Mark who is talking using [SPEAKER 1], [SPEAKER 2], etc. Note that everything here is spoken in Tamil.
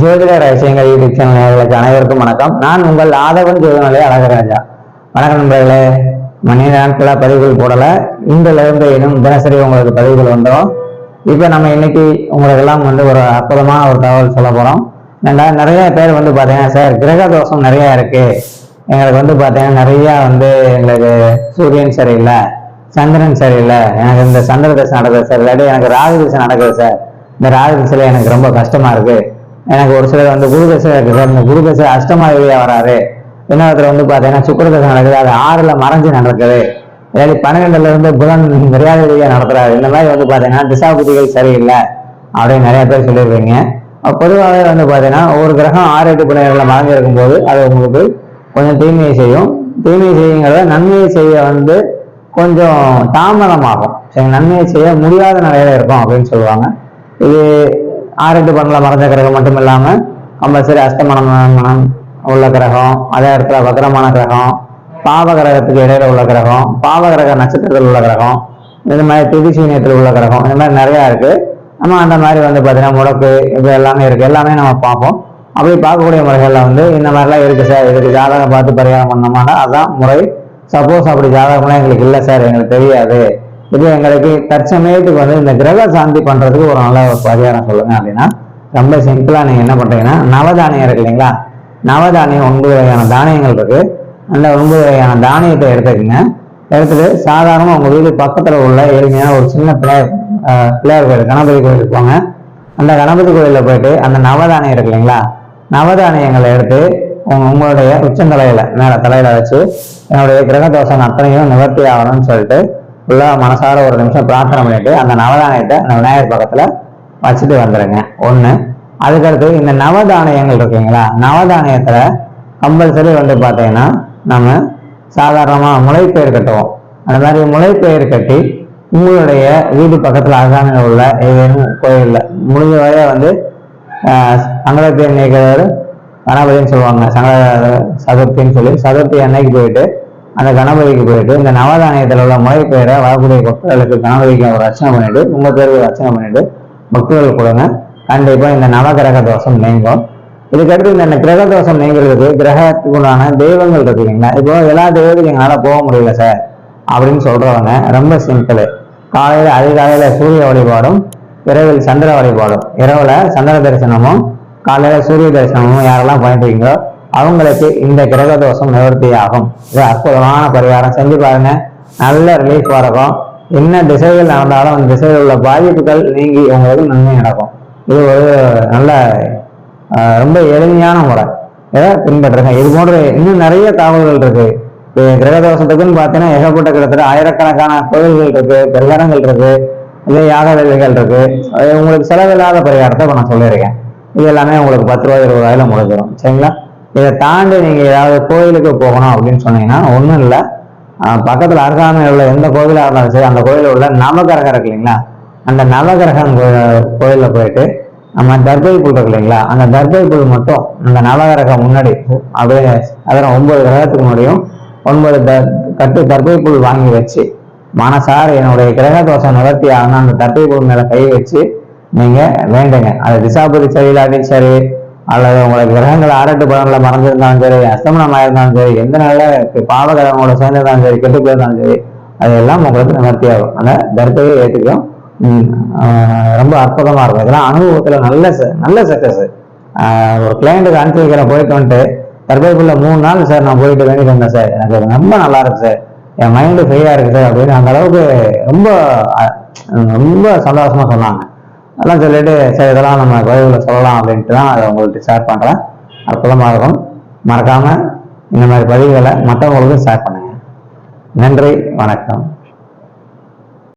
[SPEAKER 1] ஜோதிட ரகசியங்கள் யூடியூப் சேனல் அனைவருக்கும் வணக்கம். நான் உங்கள் ஆதவன் ஜோதிநிலை அழகராஜா. வணக்கம் நண்பர்களே. மணி நாட்களாக பதிவுகள் போடலை. இன்றில் இன்னும் தினசரி உங்களுக்கு பதிவுகள் வந்துடும். இப்போ நம்ம இன்னைக்கு உங்களுக்கு எல்லாம் வந்து ஒரு அற்புதமான ஒரு தகவல் சொல்ல போகிறோம் ரெண்டாவது நிறைய பேர் வந்து பார்த்தீங்கன்னா சார் கிரக தோஷம் நிறையா இருக்குது எங்களுக்கு வந்து பார்த்தீங்கன்னா நிறையா வந்து எங்களுக்கு சூரியன் சரியில்லை சந்திரன் சரியில்லை. எனக்கு இந்த சந்திர தசை நடக்குது சார். இல்லாட்டி எனக்கு ராகு தசை நடக்குது சார். இந்த ராகு தசையில எனக்கு ரொம்ப கஷ்டமாக இருக்குது எனக்கு ஒரு சிலர் வந்து குரு தசை இருக்கு சார். இந்த குரு தசை அஷ்டமா ரீதியா வராரு. இன்னொருத்தர் வந்து பார்த்தீங்கன்னா சுக்கர தசை நடக்குது. அது ஆறுல மறைஞ்சு நடக்குது. இல்லாட்டி பன்னிரெண்டுல இருந்து புதன் மரியாதை ரீதியா நடத்துறாரு. இந்த மாதிரி வந்து பார்த்தீங்கன்னா திசாபுதிகள் சரியில்லை அப்படின்னு நிறைய பேர் சொல்லியிருக்கீங்க. பொதுவாகவே வந்து பார்த்தீங்கன்னா ஒவ்வொரு கிரகம் ஆறு எட்டு பிள்ளைகளில் மறைஞ்சு போது அது உங்களுக்கு கொஞ்சம் தீமையை செய்யும். தீமையை செய்யுங்கிறத நன்மையை செய்ய வந்து கொஞ்சம் தாமதமாகும். சரி நன்மையை செய்ய முடியாத நிலையில இருக்கும் அப்படின்னு சொல்லுவாங்க. இது ஆறு எட்டு பண்ணல மறைஞ்ச கிரகம் மட்டும் இல்லாமல் கம்பல்சரி அஸ்தமனம் உள்ள கிரகம் அதே இடத்துல வக்ரமான கிரகம் பாவ கிரகத்துக்கு இடையில உள்ள கிரகம் பாவ கிரக நட்சத்திரத்தில் உள்ள கிரகம் இந்த மாதிரி திதிசூன்யத்தில் உள்ள கிரகம் இந்த மாதிரி நிறையா இருக்குது நம்ம அந்த மாதிரி வந்து பார்த்தீங்கன்னா முடக்கு இது எல்லாமே இருக்குது எல்லாமே நம்ம பார்ப்போம். அப்படி பார்க்கக்கூடிய முறைகளில் வந்து இந்த மாதிரிலாம் இருக்குது சார். இதுக்கு ஜாதகம் பார்த்து பரிகாரம் பண்ணோம்னா அதான் முறை. சப்போஸ் அப்படி ஜாதகம்லாம் எங்களுக்கு இல்லை சார். எங்களுக்கு தெரியாது. இது எங்களுக்கு தற்சமயத்துக்கு வந்து இந்த கிரக சாந்தி பண்றதுக்கு ஒரு நல்ல ஒரு பரிகாரம் சொல்லுங்க அப்படின்னா ரொம்ப சிம்பிளா நீங்க என்ன பண்றீங்கன்னா நவதானியம் இருக்கு இல்லைங்களா? நவதானியம் ஒன்பது வகையான தானியங்கள் இருக்கு. அந்த ஒன்பது வகையான தானியத்தை எடுத்துக்கோங்க. எடுத்துட்டு சாதாரணமாக உங்கள் வீடு பக்கத்தில் உள்ள எளிமையான ஒரு சின்ன பிள்ளையார் அஹ், பிள்ளையார் கோயில் கணபதி கோயிலுக்கு போங்க. அந்த கணபதி கோயிலில் போயிட்டு அந்த நவதானியம் இருக்கு இல்லைங்களா? நவதானியங்களை எடுத்து உங்க உங்களுடைய உச்சந்தலையில மேல தலையில வச்சு என்னுடைய கிரக தோஷம் அத்தனையும் நிவர்த்தி ஆகணும்னு சொல்லிட்டு ஃபுல்லாக மனசார ஒரு நிமிஷம் பிரார்த்தனை பண்ணிட்டு அந்த நவதானியத்தை அந்த விநாயகர் பக்கத்தில் வச்சுட்டு வந்துடுங்க ஒன்று அதுக்கடுத்து இந்த நவதானியங்கள் இருக்குங்களா? நவதானியத்தில் கம்பல்சரி வந்து பார்த்தீங்கன்னா நம்ம சாதாரணமாக முளைப்பயிர் கட்டுவோம். அந்த மாதிரி முளைப்பயிர் கட்டி உங்களுடைய வீடு பக்கத்தில் அருகாமையில் உள்ள ஏதேனும் கோயிலில் முடிஞ்ச வரைய வந்து சங்கடத்தை நினைக்கிறவர் கணபதின்னு சொல்லுவாங்க சங்கட சதுர்த்தின்னு சொல்லி சதுர்த்தி அன்னைக்கு போயிட்டு அந்த கணபதிக்கு போயிட்டு இந்த நவதானியத்தில் உள்ள முறைப்பெயரை வரக்கூடிய பக்தர்களுக்கு கணபதிக்கு ஒரு அர்ச்சனை பண்ணிட்டு உங்கள் பேருக்கு ரச்சனை பண்ணிட்டு பக்தர்கள் கொடுங்க. கண்டிப்பாக இந்த நவகிரக தோஷம் நீங்கும். இதுக்கடுத்து இந்த கிரக தோஷம் நீங்கிறதுக்கு கிரகத்துக்கு உண்டான தெய்வங்கள் இருக்கு இல்லைங்களா? இப்போ எல்லா தெய்வத்துக்கும் எங்களால் போக முடியல சார் அப்படின்னு சொல்றவங்க ரொம்ப சிம்பிள். காலையில் அதிகாலையில் சூரிய வழிபாடும் இரவில் சந்திர வழிபாடும். இரவில் சந்திர தரிசனமும் காலையில் சூரிய தரிசனமும் யாரெல்லாம் பண்ணிட்டு இருக்கீங்களோ அவங்களுக்கு இந்த கிரக தோஷம் நிவர்த்தி ஆகும் இது அற்புதமான பரிகாரம். செஞ்சு பாருங்க. நல்ல ரிலீஃப் இருக்கும் என்ன திசைகள் நடந்தாலும் அந்த திசையில் உள்ள பாதிப்புகள் நீங்கி உங்களுக்கு நன்மை நடக்கும். இது ஒரு நல்ல ரொம்ப எளிமையான முறை. இதை பின்பற்றுங்க. இது போன்ற இன்னும் நிறைய தகவல்கள் இருக்கு. கிரக தோஷத்துக்குன்னு பார்த்தீங்கன்னா ஏகப்பட்ட கிட்டத்தட்ட ஆயிரக்கணக்கான கோவில்கள் இருக்கு பரிகாரங்கள் இருக்கு இதே யாக வேலைகள் இருக்கு. அது உங்களுக்கு செலவில்லாத பரிகாரத்தை இப்ப நான் சொல்லியிருக்கேன். இது எல்லாமே உங்களுக்கு பத்து ரூபாய் இருபது ரூபாயில முடிஞ்சிடும். சரிங்களா? இதை தாண்டி நீங்க ஏதாவது கோயிலுக்கு போகணும் அப்படின்னு சொன்னீங்கன்னா ஒன்றும் இல்லை. பக்கத்தில் அருகாமையில் உள்ள எந்த கோவிலாக இருந்தாலும் சரி அந்த கோயிலில் உள்ள நவகிரகம் இருக்கு இல்லைங்களா? அந்த நவகிரகம் கோயிலில் போயிட்டு நம்ம தர்பை புல் இருக்கு இல்லைங்களா? அந்த தர்பை புல் மட்டும் அந்த நவகிரகம் முன்னாடி அப்படியே அதில் ஒன்பது கிரகத்துக்கு முன்னாடியும் ஒன்பது த கட்டு தர்பை புல் வாங்கி வச்சு மனசார என்னுடைய கிரக தோஷம் நிவர்த்தி ஆகணும் அந்த தர்பை புல் மேலே கை வச்சு நீங்கள் வேண்டுங்க. அது திசாபுரி சரியில்லாட்டியும் சரி அல்லது உங்களுக்கு கிரகங்கள் ஆரட்டு பலன்களை மறைஞ்சிருந்தாலும் சரி அஸ்தமனம் ஆயிருந்தாலும் சரி எந்த நாளில் பாவகிரகங்களோட சேர்ந்திருந்தாலும் சரி கெட்டு போயிருந்தாலும் சரி அதெல்லாம் உங்களுக்கு நிவர்த்தி ஆகும். அந்த தர்பையை ஏற்றுக்கும் ரொம்ப அற்புதமாக இருக்கும். இதெல்லாம் அனுபவத்தில் நல்ல நல்ல சக்சஸ் ஒரு கிளைண்ட்டுக்கு அனுப்பி வைக்கிற போயிட்டு வந்துட்டு தற்போதுக்குள்ள மூணு நாள் சார் நான் போயிட்டு வேண்டிட்டு வந்தேன் சார் எனக்கு அது ரொம்ப நல்லா இருக்கு சார் என் மைண்டு ஃப்ரீயாக இருக்கு சார் அப்படின்னு அந்த அளவுக்கு ரொம்ப ரொம்ப சந்தோஷமாக சொன்னாங்க. அதெல்லாம் சொல்லிட்டு சரி இதெல்லாம் நம்ம கோயிலில் சொல்லலாம் அப்படின்ட்டு தான் அதை உங்கள்கிட்ட ஷேர் பண்ணுறேன் அற்புதமாக இருக்கும். மறக்காம இந்த மாதிரி பதிவுகளை மற்றவங்களுக்கும் ஷேர் பண்ணுங்க. நன்றி வணக்கம்.